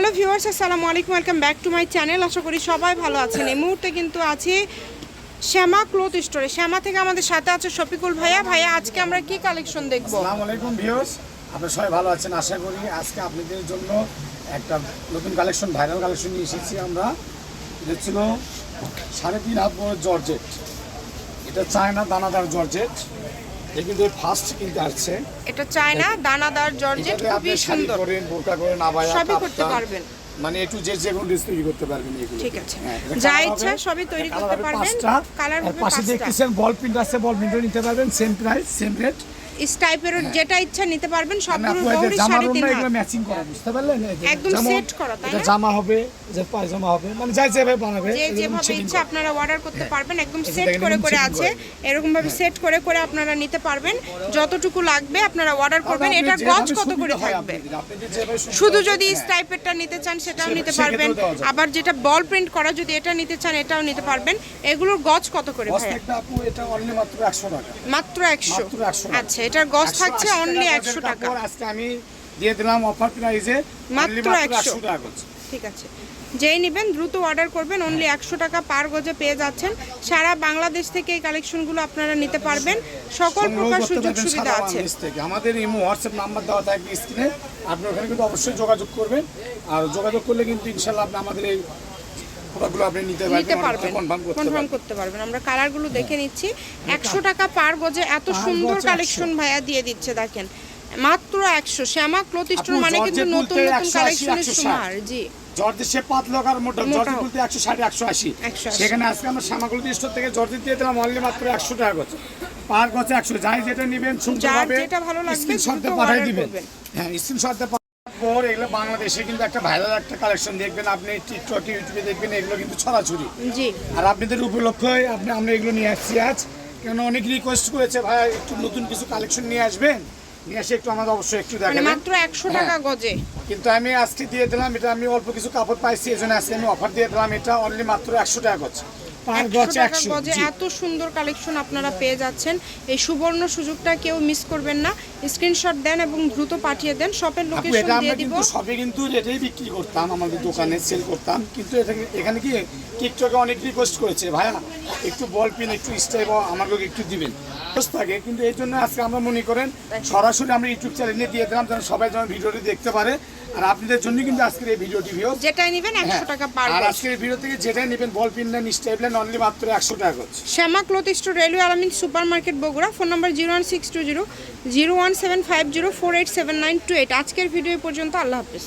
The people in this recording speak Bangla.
হ্যালো ভিউয়ার্স, আসসালামু আলাইকুম, welcome back to my channel. আশা করি সবাই ভালো আছেন। এই মুহূর্তে কিন্তু আছি শ্যামা ক্লোথ স্টোরে। শ্যামা থেকে আমাদের সাথে আছে শফিকুল ভাইয়া। ভাইয়া, আজকে আমরা কি কালেকশন দেখব? আসসালামু আলাইকুম ভিউয়ার্স আপনারা সবাই ভালো আছেন? আশা করি আজকে আপনাদের জন্য একটা নতুন কালেকশন ভাইরাল কালেকশন নিয়ে এসেছি আমরা। এটা ছিল সাড়ে তিন হাত জর্জেট। এটা চায়না দানাদার জর্জেট। কিন্তু ফার্স্ট কিনতে আসছে এটা চায়না দানাদার জর্জেট খুবই সুন্দর করেন বোরকা করেন আবায়া সবই করতে পারবেন। মানে একটু যে যে কোনো ড্রেস তৈরি করতে পারবেন এগুলো ঠিক আছে। হ্যাঁ, যা ইচ্ছা সবই তৈরি করতে হবে পারবেন। পাঁচটা। হবে পাশে। দেখতেছেন বল পিন আছে বল প্রিন্টও নিতে পারবেন সেম প্রাইস সেম রেট ইস টাইপের যেটা ইচ্ছা নিতে পারবেন সবগুলো আপনাদের দৌড়ি জামার সাড়ে তিন হাত। ম্যাচিং করা বুঝতে পারলেন? একদম সেট করা, তাই না? জামা হবে যে পায়জামা হবে মানে যাই যেভাবে বানাবে যে যেভাবে ইচ্ছা আপনারা অর্ডার করতে পারবেন একদম সেট করে করে আছে। এরকম ভাবে সেট করে করে আপনারা নিতে পারবেন। যতটুকু লাগবে আপনারা অর্ডার করবেন। এটার গজ কত করে থাকবে? শুধু যদি হ্যাঁ। টাইপেরটা নিতে চান সেটাও নিতে পারবেন। আবার যেটা বল প্রিন্ট করা যদি এটা নিতে চান এটাও নিতে পারবেন। এগুলোর গজ কত করে এটা অনলি মাত্র একশো টাকা। মাত্র 100 আচ্ছা এটার গজ থাকছে অনলি একশো টাকা। আজকে আমি দিয়ে দিলাম অফার প্রাইজে মাত্র 100 টাকা ঠিক আছে। যেই নেবেন দ্রুত অর্ডার করবেন। অনলি একশো টাকা পার গজে পেয়ে যাচ্ছেন। সারা বাংলাদেশ থেকে এই কালেকশনগুলো আপনারা নিতে পারবেন। সকল প্রকার সুযোগ সুবিধা আছে। আমাদের ইমো হোয়াটসঅ্যাপ নাম্বার দেওয়া থাকবে স্ক্রিনে আপনি ওখানে কিন্তু অবশ্যই যোগাযোগ করবেন। আর যোগাযোগ করলে কিন্তু ইনশাল্লাহ আপনি আমাদের এই প্রোডাক্টগুলো আপনি নিতে নিতে পারবেন পারবেন কনফার্ম করতে পারবেন। আমরা কালারগুলো দেখে নিচ্ছি। একশো টাকা পার গজে এত সুন্দর কালেকশন ভাইয়া দিয়ে দিচ্ছে দেখেন। মাত্র একশো। শ্যামা ক্লথ স্টোর মানে কিন্তু নতুন নতুন কালেকশনের সমার জি। জর্জের সে পাতলক আর মোটা মোটা বলতে একশো ষাট একশো আশি। সেখানে আজকে আমরা শ্যামাগুলো স্টোর থেকে দিয়ে দিলাম অনলি মাত্র একশো টাকা গজ। পার গছে একশো। যাই যেটা নেবেন যার সুন্দরভাবে যেটা ভালো লাগবে স্ক্রিনশট দ্রুত পাঠিয়ে দিবেন। হ্যাঁ স্ক্রিনশট পর এগুলো বাংলাদেশে কিন্তু একটা ভাইরাল একটা কালেকশন দেখবেন আপনি টিকটকে ইউটিউবে দেখবেন এগুলো কিন্তু ছড়াছড়ি। জি। আর আপনাদের উপলক্ষে আপনি আমরা এগুলো নিয়ে আসছি আজ। কেন অনেক রিকোয়েস্ট করেছে ভাই একটু নতুন কিছু কালেকশন নিয়ে আসবেন? নিয়ে এসে একটু আমাদের অবশ্যই একটু মানে দেখাবেন। মাত্র একশো টাকা গজে। কিন্তু আমি আজকে দিয়ে দিলাম এটা আমি অল্প কিছু কাপড় পাইছি এই জন্য আজকে আমি অফার দিয়ে দিলাম এটা অনলি মাত্র একশো টাকা গজ। পার গজ একশো এত সুন্দর কালেকশন আপনারা পেয়ে যাচ্ছেন। এই সুবর্ণ সুযোগটা কেউ মিস করবেন না। স্ক্রিনশট দেন এবং দ্রুত পাঠিয়ে দেন। শপের লোকেশন দিয়ে দিব। কিন্তু সবে কিন্তু রেটেই বিক্রি করতাম আমাদের দোকানে সেল করতাম। কিন্তু এখানে কি টিকটকে অনেক রিকোয়েস্ট করেছে ভাইয়া? একটু বল পিন একটু স্টাইপ আমাকে একটু দিবেন। থাকে কিন্তু এই জন্য আজকে আমরা মনে করেন সরাসরি আমরা ইউটিউব চ্যানেলে দিয়ে দিলাম যেন সবাই যেন ভিডিওটি দেখতে পারে। আর আপনাদের জন্য কিন্তু আজকের এই ভিডিওটি ভিও যেটাই নেবেন একশো টাকা পার আর আজকের ভিডিও থেকে যেটাই নেবেন বল পিন নেন স্টেপ নেন অনলি মাত্র একশো টাকা করছে Shyama cloth store railway Alamin super market Bogura phone number zero one six two zero zero one seven five zero four eight seven nine two eight আজকের ভিডিও পর্যন্ত আল্লাহ হাফিজ।